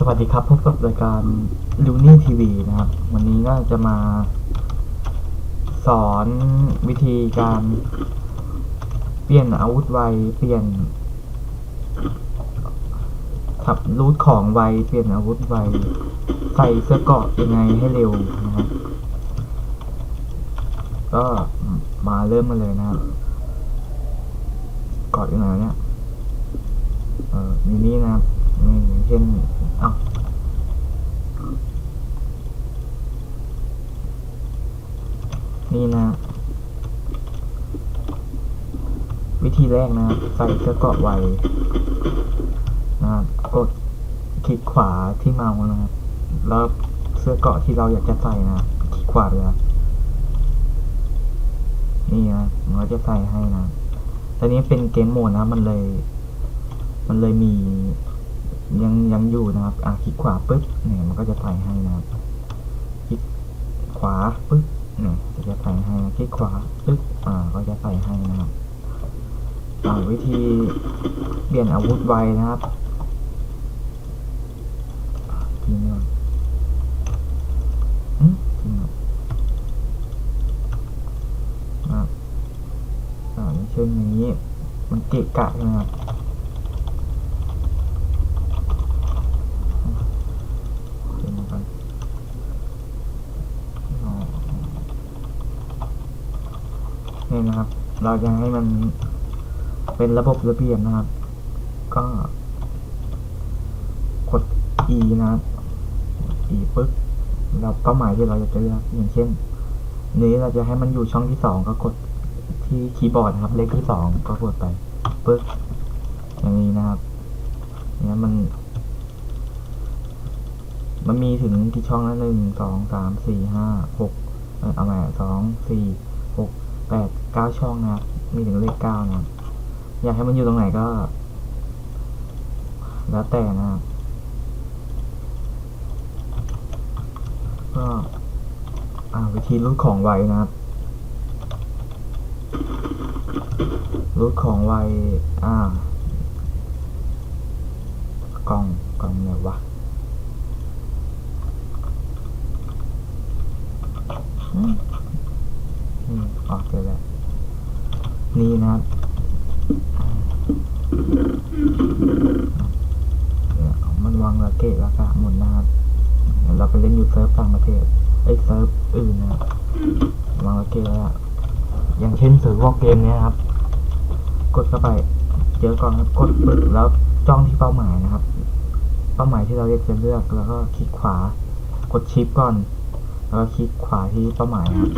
สวัสดีครับพบกับรายการลูนี่ทีวีนะครับ วันนี้ก็จะมา สอนวิธีการเปลี่ยนอาวุธไวเปลี่ยนขับรูทของไวเปลี่ยนอาวุธไวใส่เสื้อเกาะยังไงให้เร็วนะครับก็มาเริ่มกันเลยนะครับเกาะอยู่ไหนเนี่ยเอออยู่นี่นะครับ เช่นเอานี่นะ วิธีแรกนะ ใส่เสื้อเกราะไว้นะกดคลิกขวาที่เมาส์นะแล้วเสื้อเกราะที่เราอยากจะใส่นะคลิกขวาเลยครับนี่นะมันก็จะใส่ให้นะตอนนี้เป็นเกมโหมดนะ มันเลย มันเลยมี ยังยังอยู่นะครับ อะคลิกขวาปึ๊บเนี่ยมันก็จะใส่ให้นะครับคลิกขวาปึ๊บเนี่ยจะจะใส่ให้คลิกขวาปึ๊บอ่าก็จะใส่ให้นะครับอ่าวิธีเปลี่ยนอาวุธไวนะครับทีนี้ก่อนอืมจริงเหรออะอ่าอ่าเช่นอย่างนี้มันเกะกะนะครับ เดี๋ยวก่อนอ๋อ นี่นะครับ เราจะให้มันเป็นระบบระเบียบนะครับ ก็กด E นะครับ E ปึ๊บเราเป้าหมายที่เราจะเลือกอย่างเช่น นี้เราจะให้มันอยู่ช่องที่สองก็กดที่คีย์บอร์ดนะครับ เลขที่สองก็กดไปปึ๊บอย่างนี้นะครับเนี่ยมัน มันมีถึงกี่ช่องนะหนึ่งสองสามสี่ห้าหกเออเอาใหม่สองสี่ แปดเก้าช่องนะครับ มีถึงเลขเก้านะครับ อยากให้มันอยู่ตรงไหนก็ แล้วแต่นะครับก็อ่าวิธีรูดของไวนะครับรูดของไวอ่ากล่องกล่องไหนวะอืมอืมออกไปแล้ว นี่นะครับเนี่ยมันวางระเกะระกะหมดนะครับเราไปเล่นอยู่เซิร์ฟต่างประเทศไอ้เซิร์ฟอื่นนะครับวางระเกะแล้วอย่างเช่นเซิร์ฟวอกเกมเนี้ยครับ กดเข้าไปเจอก่อนครับกดปึ๊บแล้วจ้องที่เป้าหมายนะครับ เป้าหมายที่เราเรียกจะเลือกแล้วก็คลิกขวากดชิปก่อน แล้วคลิกขวาที่เป้าหมายครับ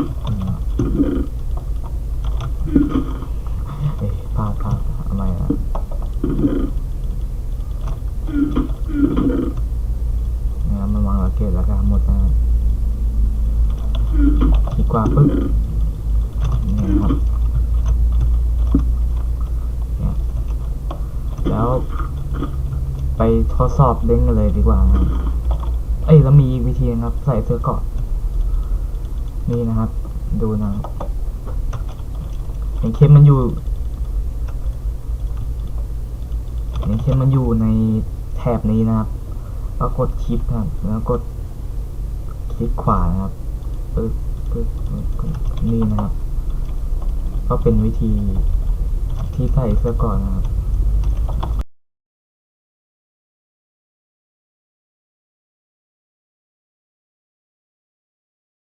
พลาดพลาดทำไมอะนี่ยมันวางระเกตแล้วก็หมดนะครับคลิกขวาปึ๊บนี่ครับแล้ว ไปทดสอบเล่นกันเลยดีกว่าเอ้ยแล้วมีอีกวิธีนะครับ ใส่เสื้อเกาะนี่นะครับ ดูนะครับอย่างเช่นมันอยู่อย่าง เช่นมันอยู่ในแถบนี้นะครับก็กดคลิปครับ แล้วกดคลิกขวานะครับปึ๊บปึ๊บปึ๊บปึ๊บนี่นะครับ ก็เป็นวิธีที่ใส่เสื้อก่อนนะครับ